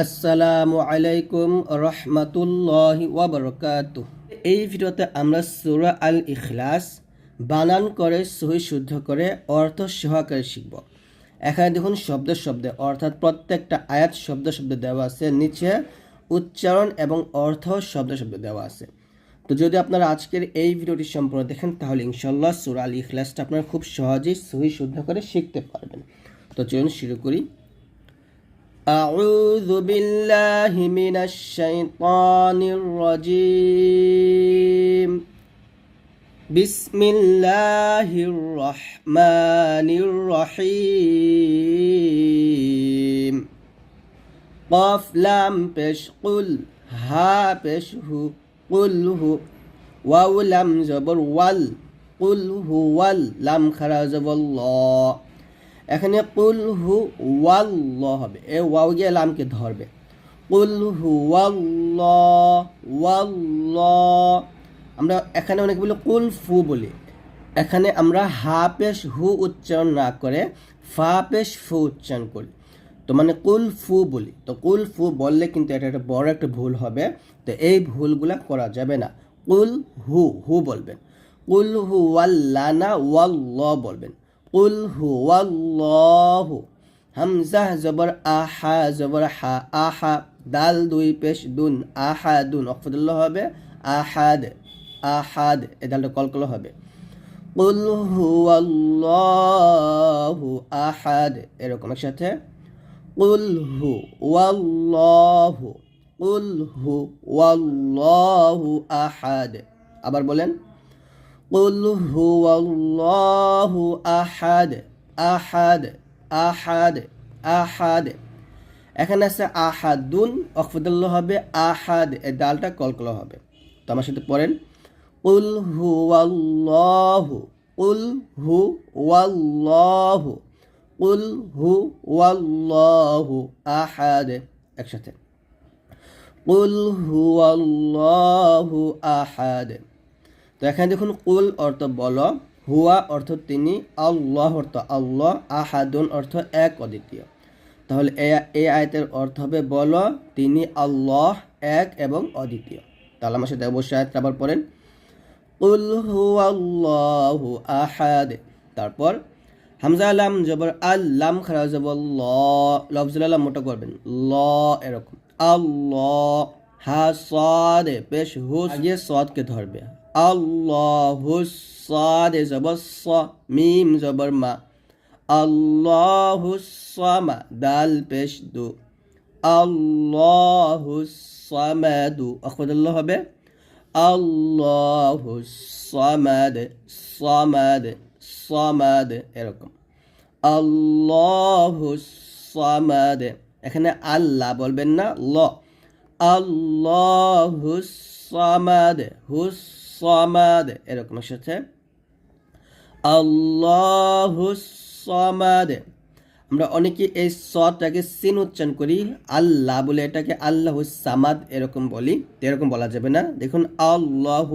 আসসালামু আলাইকুম রহমাতুল্লাহ ওয়াবারকাত এই ভিডিওতে আমরা সুরা আল ইখলাস বানান করে, সহি শুদ্ধ করে, অর্থ সহকারে শিখব। এখানে দেখুন শব্দ শব্দে, অর্থাৎ প্রত্যেকটা আয়াত শব্দ শব্দ দেওয়া আছে, নিচে উচ্চারণ এবং অর্থ শব্দ শব্দ দেওয়া আছে। তো যদি আপনারা আজকের এই ভিডিওটি সম্পূর্ণ দেখেন, তাহলে ইনশাল্লাহ সুরা আল ইখলাসটা আপনারা খুব সহজেই সহি শুদ্ধ করে শিখতে পারবেন। তো চলুন শুরু করি। أعوذ بالله من الشيطان الرجيم بسم الله الرحمن الرحيم قاف لام بش قل ها بش هو قل هو واو لام زبر وال قل هو وال لام خرز والله এখানে কুল হু ওয়াল্ল হবে। এ ওয়াও গিয়ে লামকে ধরবে। কুল হু ওয়াল্ল ওয়াল্ল আমরা এখানে অনেক বলি কুল ফু বলি। এখানে আমরা হা পেশ হু উচ্চারণ না করে ফা পেশ ফু উচ্চারণ করি। তো মানে কুল ফু বলি। তো কুল ফু বললে কিন্তু এটা একটা বড় একটা ভুল হবে। তো এই ভুলগুলা করা যাবে না। কুল হু হু বলবেন। কুল হু ওয়াল্লানা ওয়াল্ল বলবেন। কুল হু ওয়াল্লাহু হামজা জবর আহা জবর হা আহা দাল দুই পেশ দুন আহা দুন অফদুল্লাহ হবে আহাদ আহাদ, এ দালটা কলকল হবে। কুল হু আল্লাহু আহাদ, এরকম একসাথে। কুল হু ওয়াল্লাহু কুল হু ওয়াল্লাহু আহাদ। আবার বলেন قل هو الله أحد أحد أحد أحد এখানে আছে আহাদুন অকফদুল্লাহ হবে আহাদ এ ডালটা কলকল হবে তো আমার সাথে পড়েন উল হু ওয়াল্লাহু উল হু ওয়াল্লাহু উল হু ওয়াল্লাহু আহাদ একসাথে উল হু ওয়াল্লাহু আহাদ তো এখানে দেখুন, কুল অর্থ বল, হুয়া অর্থ তিনি, আল্লাহ অর্থ আল্লাহ, আহাদুন অর্থ এক অদ্বিতীয়। তাহলে এই আয়তের অর্থ হবে বল, তিনি আল্লাহ এক এবং অদ্বিতীয়। তাহলে আমার সাথে অবশ্যই আয়াতটা আবার পড়েন। হু আল্লাহু আহাদ। তারপর, হামজা আলাম জবর আল্লাম খারা জবর ল, লফজুল আলাম মোটা করবেন। ল এরকম। আল্লাহ হা সদ পেশ হুস আগে সদকে ধরবে। আল্লাহুসাদ জবর স মিম জবর মা আল্লাহুসামা দাল পেশ দু আল্লাহুসামাদু অখবদুল্লাহ হবে আল্লাহুসামাদ সামাদ সামাদ এরকম আল্লাহুসামাদ এখানে আল্লাহ বলবেন না ল আল্লাহুসামাদ হুস সামাদ, এরকম সাথে আল্লাহ সামাদ। আমরা অনেকে এই সটাকে সিন উচ্চারণ করি, আল্লাহ বলে এটাকে আল্লাহ সামাদ এরকম বলি এরকম বলা যাবে না। দেখুন, আল্লাহ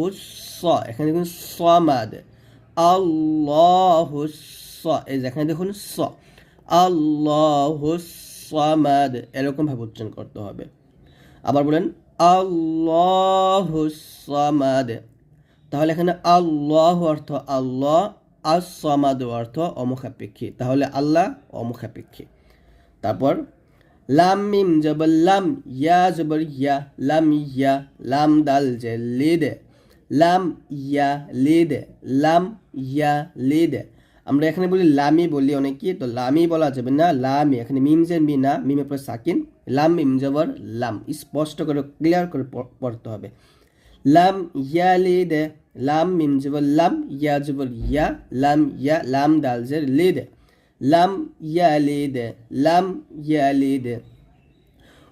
স, এখানে দেখুন সামাদ। আল্লাহ স, এই যেখানে দেখুন স। আল্লাহ সামাদ, এরকম ভাবে উচ্চারণ করতে হবে। আবার বলেন, আল্লাহ সামাদ। তাহলে এখানে আল্লাহ অর্থ আল্লাহ আসামাদ অর্থ অমুখাপেক্ষী। তাহলে আল্লাহ অমুখাপেক্ষী। তারপর, লাম মিম জবর লাম, ইয়া জবর ইয়া, লাম ইয়া, লাম দাল যে লিদে, লাম ইয়া লিদে, লাম ইয়া লিদে। আমরা এখানে বলি লামি বলি অনেকে তো লামি বলা যাবে না, লামি। এখানে মিম যে মি না, মিমের পর সাকিন, লাম মিম জবর লাম। স্পষ্ট করে ক্লিয়ার করে পড়তে হবে। লাম ইয়ালিদে লাম মিম জবর লাম ইয়া জবর ইয়া লাম ইয়া লাম দাল জের লিদে লাম ইয়ালিদে লাম ইয়ালিদে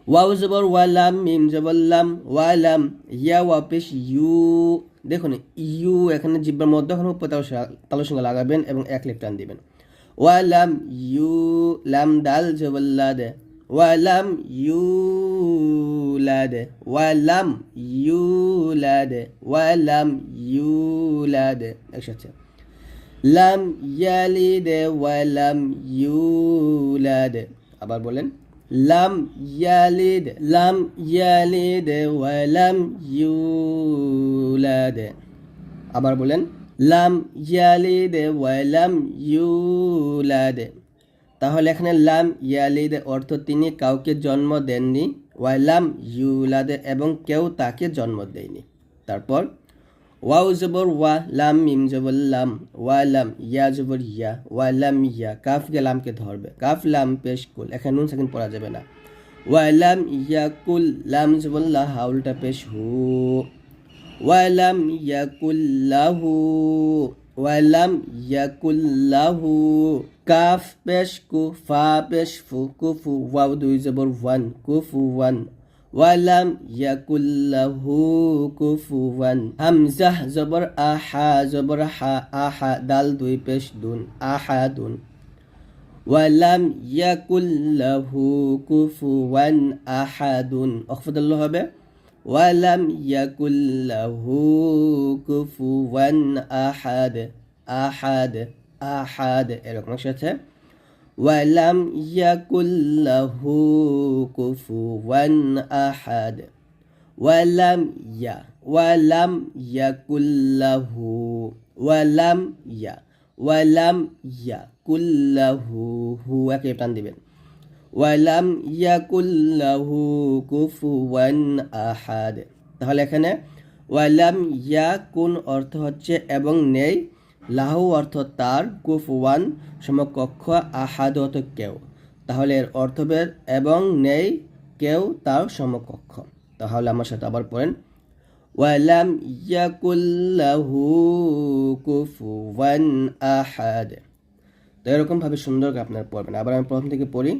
ওয়াও জবর ওয়া লাম মিম জবর লাম ওয়ালাম ইয়া ওয়া পেশ ইউ দেখুন ইউ এখানে জিব্বার মধ্যে এখন তালের সঙ্গে লাগাবেন এবং এক লিপ টান দিবেন ওয়া লাম ইউ লাম দাল জবর লাদে ওয়ালাম ইউলাদ ওয়ালাম ইউলাদ ওয়ালাম ইউলাদ একসাথে লাম ইয়ালিদ ওয়ালাম ইউলাদ আবার বলেন লাম ইয়ালিদ লাম ইয়ালিদ ওয়ালাম ইউলাদ আবার বলেন লাম ইয়ালিদ ওয়ালাম ইউলাদ তাহলে এখানে লাম ইয়ালিদ অর্থ তিনি কাউকে জন্ম দেননি ওয়ালাম ইউলাদ এবং কেউ তাকে জন্ম দেয়নি। তারপর ওয়াও জবর ওয়া, লাম মিম জবর লাম ওয়া লাম ইয়া জবর ইয়া ওয়া লাম ইয়া, কাফ লামকে ধরবে, কাফ লাম পেশ কুল, এখানে নুন সেকেন্ড পড়া যাবে না। ওয়া লাম ইয়া কুল, লাম জবর লা হাউলটা পেশ হু ওয়া লাম ইয়া কুল ওয়া লাম ইয়া কুল লাহু কাফ পেশ কু ফা পেশ ফু কুফু ওয়াও দুই জবর ওয়ান কুফু ওয়ান ওয়ালাম ইয়াকুল্লাহু কুফুয়ান হামজাহ জবর আহা জবর হা আহা দাল দুই পেশ দুন আহাদুন ওয়ালাম ইয়াকুল্লাহু কুফুয়ান আহাদুন অখফদুল্লাহ হবে ওয়ালাম ইয়াকুল্লাহু কুফুয়ান আহাদ আহাদ আহাদ এরকম সাথে ولم يكن له كفوا أحد ولم ي ولم يكن له ولم ي ولم يكن له هو كيف টান ওয়ালাম ইয়াকুল্লাহু কুফুয়ান আহাদ। তাহলে এখানে ওয়ালাম ইয়াকুন অর্থ হচ্ছে এবং নেই, লাহু অর্থ তার কুফওয়ান সমকক্ষ, আহাদ অর্থ কেউ। তাহলে এর অর্থ এবং নেই কেউ তার সমকক্ষ। তাহলে আমার সাথে আবার পড়েন। ওয়ালাম ইয়াকুল্লাহু কুফুয়ান আহাদ। তো এরকমভাবে সুন্দর করে আপনারা পড়বেন। আবার আমি প্রথম থেকে পড়ি।